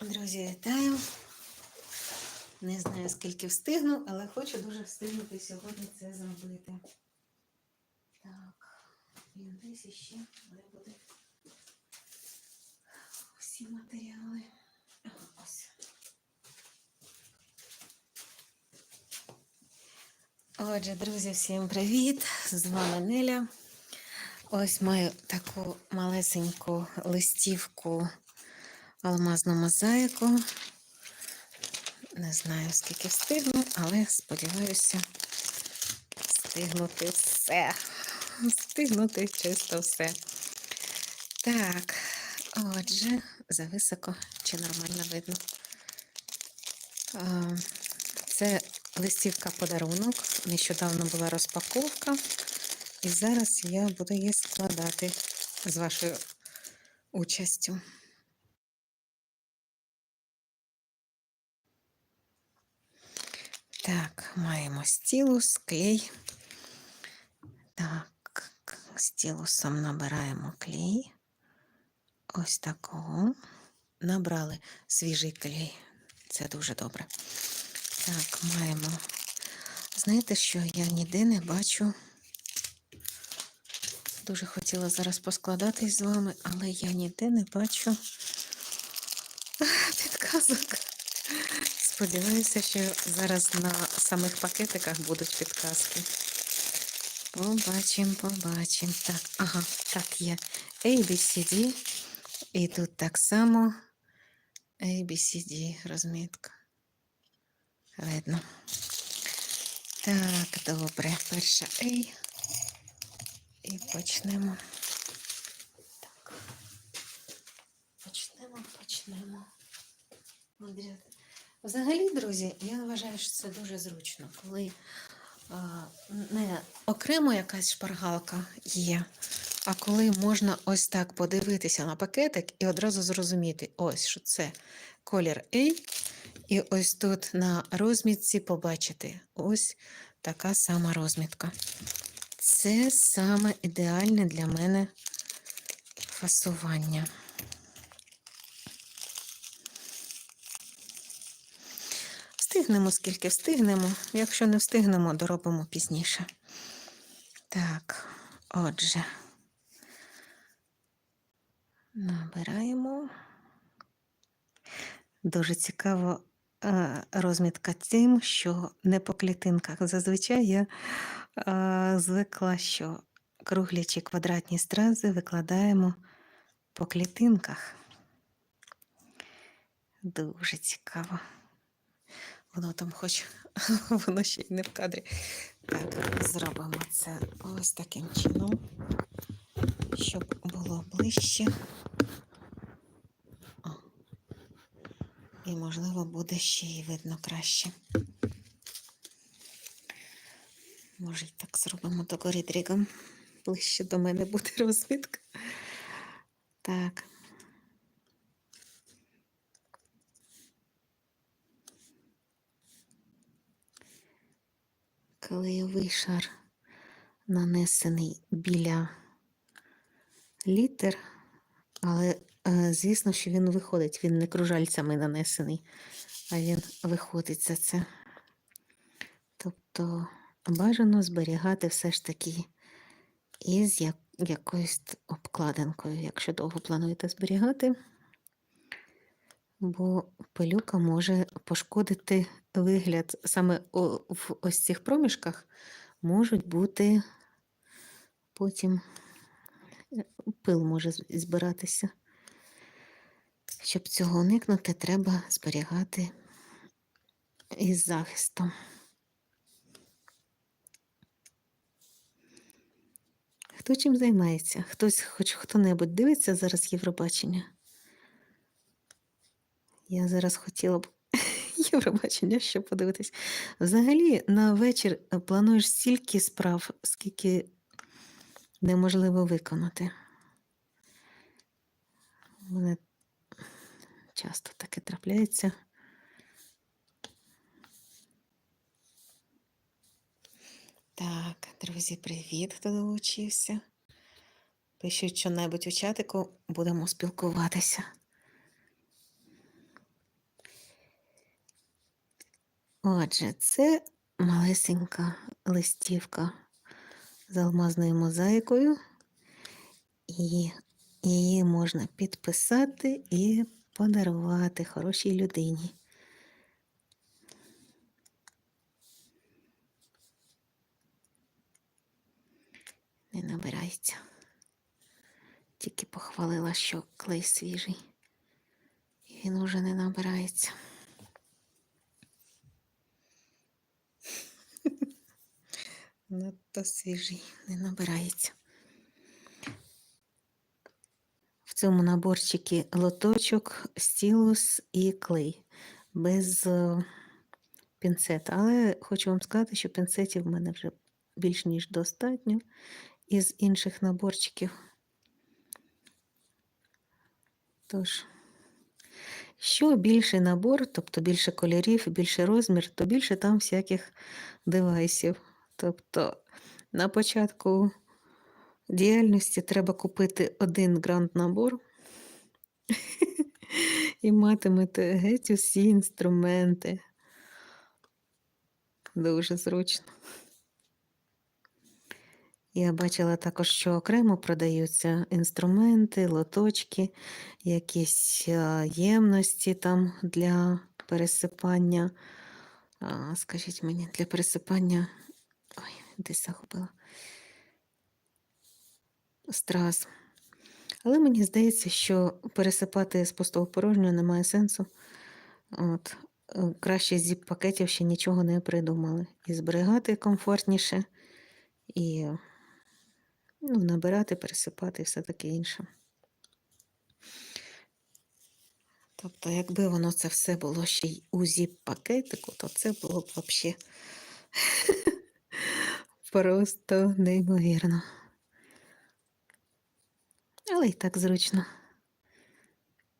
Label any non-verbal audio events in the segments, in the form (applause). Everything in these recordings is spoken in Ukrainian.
Друзі, вітаю. Не знаю, скільки встигну, але хочу дуже встигнути сьогодні це зробити. Так, і десь іще де буде всі матеріали. Ось. Отже, друзі, всім привіт! З вами Неля. Ось маю таку малесеньку листівку алмазну мозаїку. Не знаю, скільки встигну, але сподіваюся встигнути все. Встигнути чисто все. Так, отже, зависоко чи нормально видно. Це листівка подарунок. Нещодавно була розпаковка. І зараз я буду її складати з вашою участю. Так, маємо стілус, клей. Так, стілусом набираємо клей. Ось такого. Набрали свіжий клей. Це дуже добре. Так, маємо. Знаєте, що я ніде не бачу. Дуже хотіла зараз поскладатись з вами, але я ніде не бачу (laughs) підказок. Сподіваюся, що зараз на самих пакетиках будуть підказки. Побачимо, побачимо. Так, ага, так є ABCD. І тут так само ABCD розмітка. Видно. Так, добре. Перша A. І почнемо. Так. Почнемо, почнемо. Андрій, Взагалі, друзі, я вважаю, що це дуже зручно, коли не окремо якась шпаргалка є, а коли можна ось так подивитися на пакетик і одразу зрозуміти, ось що це колір A, і ось тут на розмітці побачити ось така сама розмітка. Це саме ідеальне для мене фасування. Встигнемо, скільки встигнемо. Якщо не встигнемо, доробимо пізніше. Так, отже, набираємо. Дуже цікаво е, розмітка тим, що не по клітинках. Зазвичай я е, звикла, що круглі чи квадратні стрази викладаємо по клітинках. Дуже цікаво. Воно там хоч (laughs) воно ще й не в кадрі. Так, зробимо це ось таким чином, щоб було ближче. О. І, можливо, буде ще й видно краще. Може, і так зробимо догорі дрігом. Ближче до мене буде (laughs) розмітка. Так. Клеєвий шар нанесений біля літер, але е, звісно, що він виходить, він не кружальцями нанесений, а він виходить за це. Тобто бажано зберігати все ж таки із якоюсь обкладинкою, якщо довго плануєте зберігати, бо пилюка може пошкодити вигляд саме в ось цих проміжках можуть бути потім е, пил може збиратися. Щоб цього уникнути, треба зберігати із захистом. Хто чим займається? Хтось, хоч хто-небудь дивиться зараз Євробачення? Я зараз хотіла б (laughs) Євробачення, щоб подивитись. Взагалі, на вечір е, плануєш стільки справ, скільки неможливо виконати. У мене часто таке трапляється. Так, друзі, привіт, хто долучився. Пишіть що-небудь у чатику, будемо спілкуватися. Отже, це малесенька листівка з алмазною мозаїкою, і її можна підписати і подарувати хорошій людині. Не набирається. Тільки похвалила, що клей свіжий. І він уже не набирається. Надто свіжий, не набирається. В цьому наборчикі лоточок, стілус і клей без е, пінцета. Але хочу вам сказати, що пінцетів в мене вже більш ніж достатньо із інших наборчиків. Тож, що більший набор, тобто більше кольорів, більше розмір, то більше там всяких девайсів. Тобто на початку діяльності треба купити один грант набор (laughs) і матимете геть усі інструменти. Дуже зручно. Я бачила також, що окремо продаються інструменти, лоточки, якісь ємності там для пересипання. Скажіть мені, для пересипання. Десь загубила. Страз. Але мені здається, що пересипати з пустого порожнього немає сенсу. От. е, Краще з зіп-пакетів ще нічого не придумали. І зберігати комфортніше, і ну, набирати, пересипати і все таке інше. Тобто, якби воно це все було ще й у зіп-пакетику, то це було б взагалі (laughs) просто неймовірно. Але і так зручно.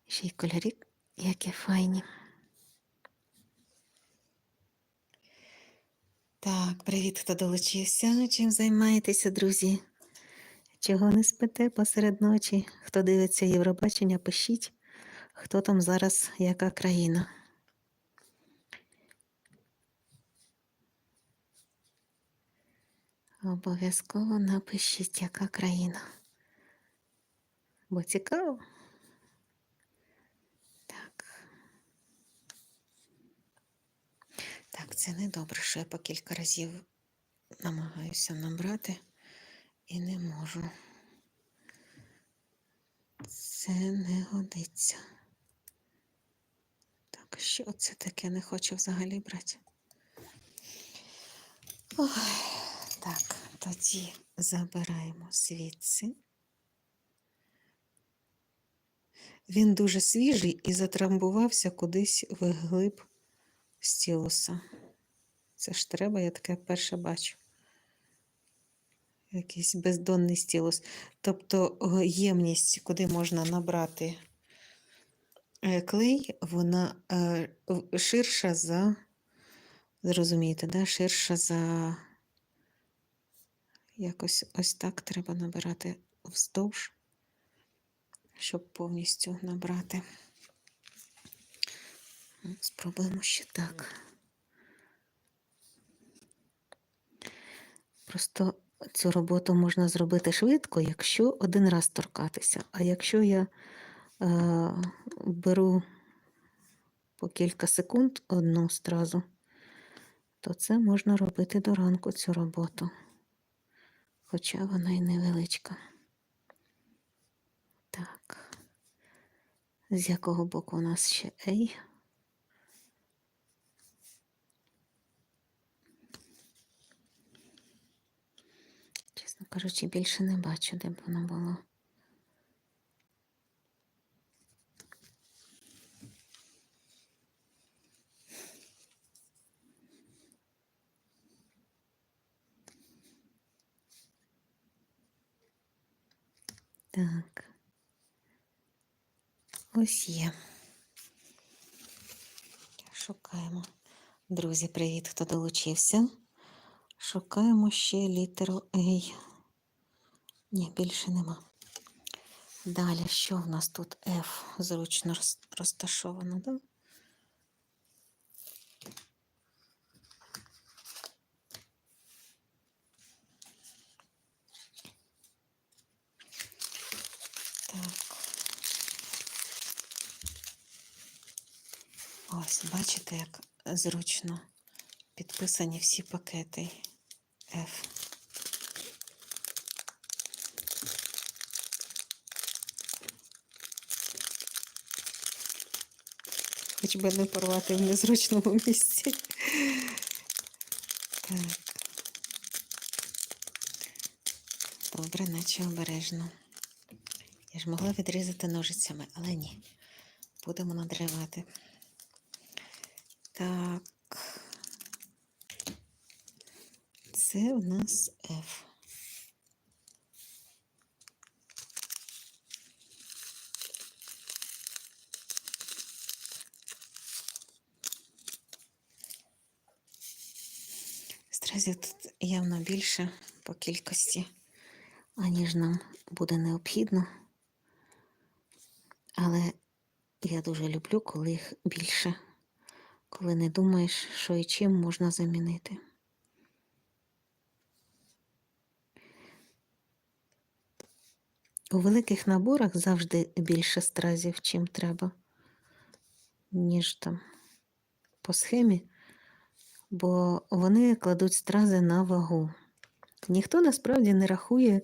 Ще й кольорі, які файні. Так, привіт, хто долучився. Чим займаєтеся, друзі? Чого не спите посеред ночі? Хто дивиться Євробачення, пишіть, хто там зараз, яка країна. Обов'язково напишіть, яка країна. Бо цікаво. Так. Так, це не добре, що я по кілька разів намагаюся набрати і не можу. Це не годиться. Так, що це таке не хочу взагалі брати? Ой, так, тоді забираємо звідси. Він дуже свіжий і затрамбувався кудись вглиб стілуса. Це ж треба, я таке вперше бачу. Якийсь бездонний стілус. Тобто е, ємність, куди можна набрати е, клей, вона е, ширша за, зрозумієте, да? ширша за якось ось так треба набирати вздовж, щоб повністю набрати. Спробуємо ще так. Просто цю роботу можна зробити швидко, якщо один раз торкатися. А якщо я е, беру по кілька секунд одну стразу, то це можна робити до ранку цю роботу. Хоча вона й невеличка. Так. З якого боку у нас ще ей? Чесно кажучи, більше не бачу, де б воно було. Так. Ось є. Шукаємо. Друзі, привіт, хто долучився. Шукаємо ще літеру A. Ні, більше нема. Далі, що в нас тут F зручно роз- розташовано, да? Ось, бачите, як зручно підписані всі пакети F. Хоч би не порвати в незручному місці. Так. Добре, наче обережно. Я ж могла відрізати ножицями, але ні. Будемо надривати. Так. Це у нас F. Стразів тут явно більше по кількості, аніж нам буде необхідно. Але я дуже люблю, коли їх більше, коли не думаєш, що і чим можна замінити. У великих наборах завжди більше стразів, чим треба, ніж там по схемі, бо вони кладуть стрази на вагу. Ніхто насправді не рахує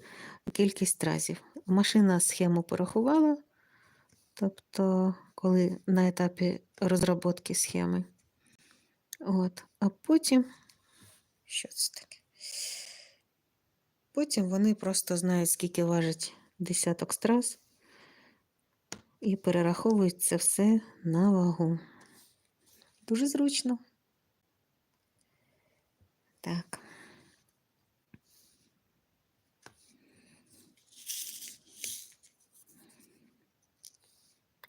кількість стразів. Машина схему порахувала, тобто, коли на етапі розробки схеми. От, а потім, що це таке? Потім вони просто знають, скільки важить десяток страз, і перераховують це все на вагу. Дуже зручно. Так.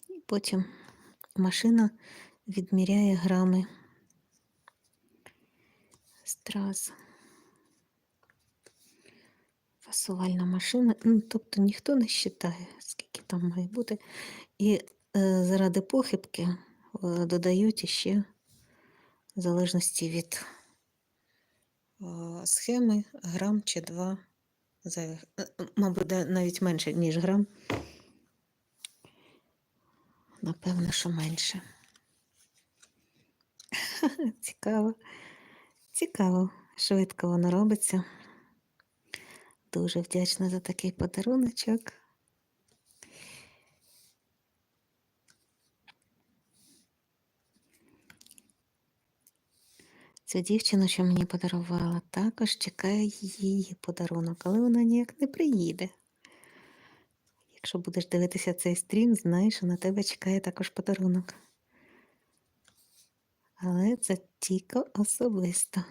І потім машина відміряє грами страз. Фасувальна машина, ну, тобто ніхто не вважає, скільки там має бути. І е, заради похибки е, додають ще, в залежності від е, схеми, грам чи два зайвих. Е, е, Мабуть, навіть менше, ніж грам. Напевно, що менше. (laughs) Цікаво. Цікаво, швидко воно робиться. Дуже вдячна за такий подаруночок. Цю дівчину, що мені подарувала, також чекає її подарунок, але вона ніяк не приїде. Якщо будеш дивитися цей стрім, знаєш, що на тебе чекає також подарунок. Але це тільки особисто.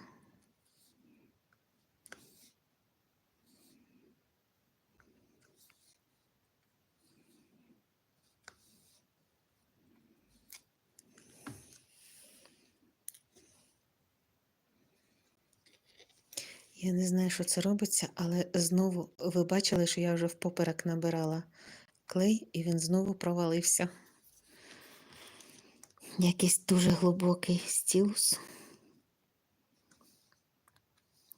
Я не знаю, що це робиться, але знову ви бачили, що я вже впоперек набирала клей, і він знову провалився. Якийсь дуже глибокий стілус.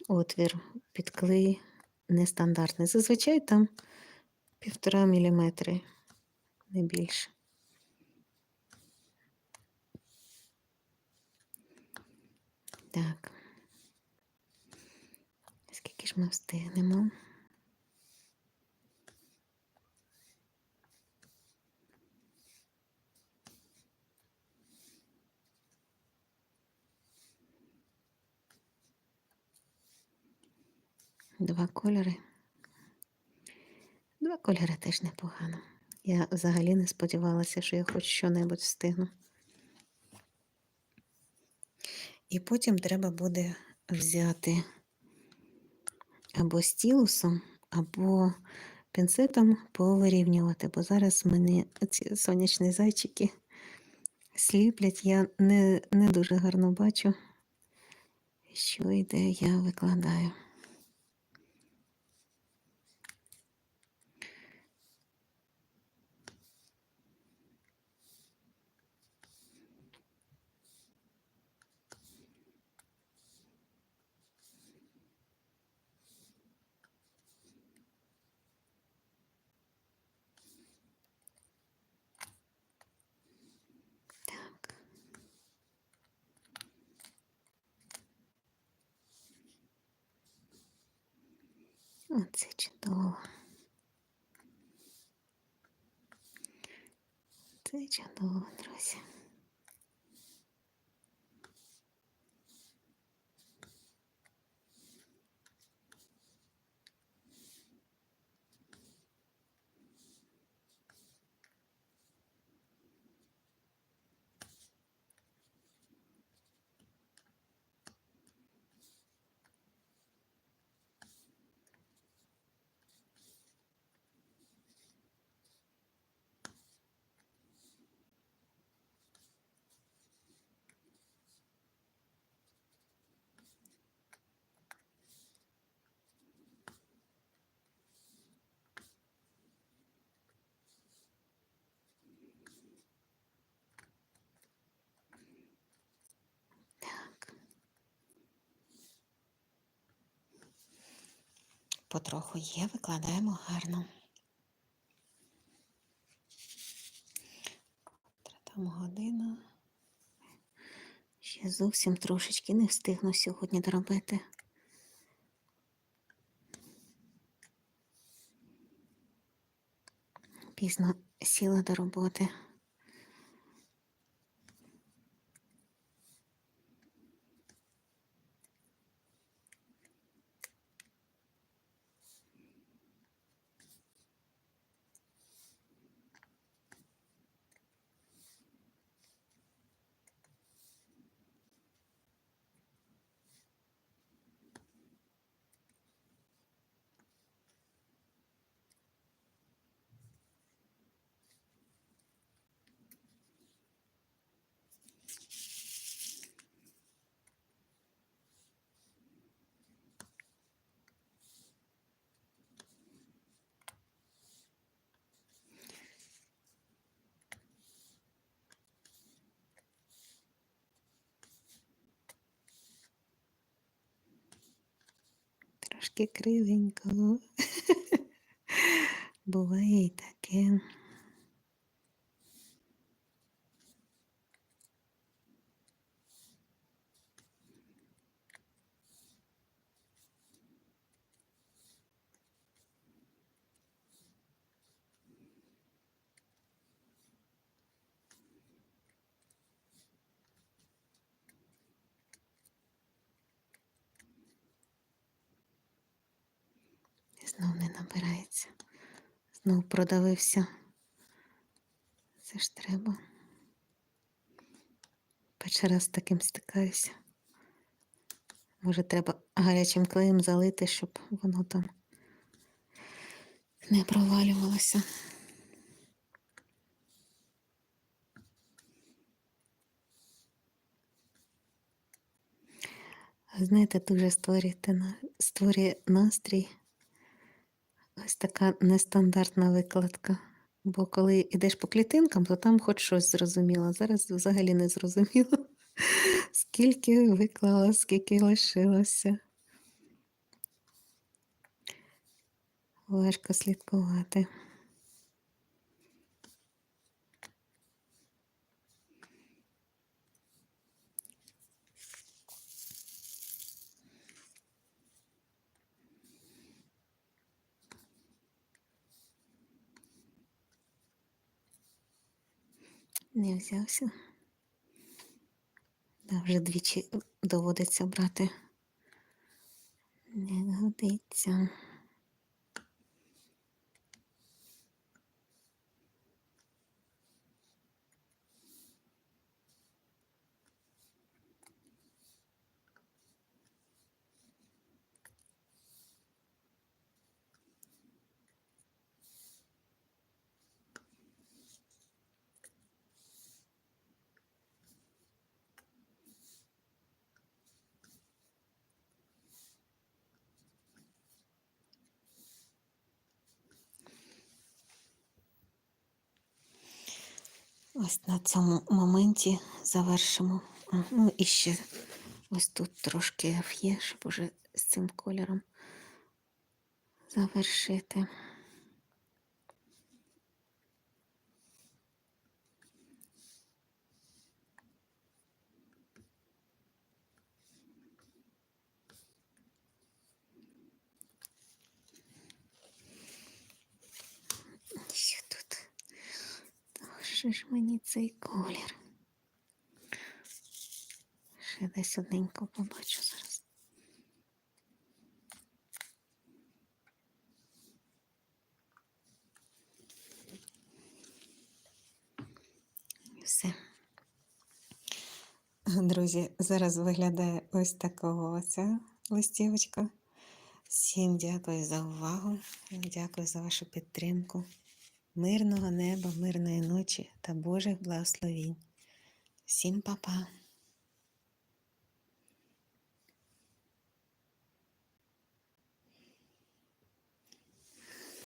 Отвір під клей нестандартний. Зазвичай там півтора міліметри, не більше. Так. Скільки ж ми встигнемо? Два кольори. Два кольори теж непогано. Я взагалі не сподівалася, що я хоч що-небудь встигну. І потім треба буде взяти або стілусом, або пінцетом повирівнювати, бо зараз мене ці сонячні зайчики сліплять. Я не, не дуже гарно бачу, що і де я викладаю. Оце чудово. Це чудово, друзі. Так. Потроху є, викладаємо гарно. Там година. Ще зовсім трошечки не встигну сьогодні доробити. Пізно сіла до роботи. Трошки кривенько. (laughs) Буває і таке. Знов не набирається. Знов продавився. Це ж треба. Перший раз з таким стикаюся. Може, треба гарячим клеєм залити, щоб воно там не провалювалося. Знаєте, дуже створює настрій. Ось така нестандартна викладка. Бо коли йдеш по клітинкам, то там хоч щось зрозуміло. Зараз взагалі не зрозуміло, (laughs) скільки виклала, скільки лишилося. Важко слідкувати. Не взявся. Да, вже двічі доводиться брати. Не годиться. Ось на цьому моменті завершимо. Ну і ще ось тут трошки є, щоб уже з цим кольором завершити. дуже ж мені цей колір. Ще десь одненько побачу зараз. Все. Друзі, зараз виглядає ось такого оця листівочка. Всім дякую за увагу, дякую за вашу підтримку. Мирного неба, мирної ночі та Божих благословінь. Всім па-па!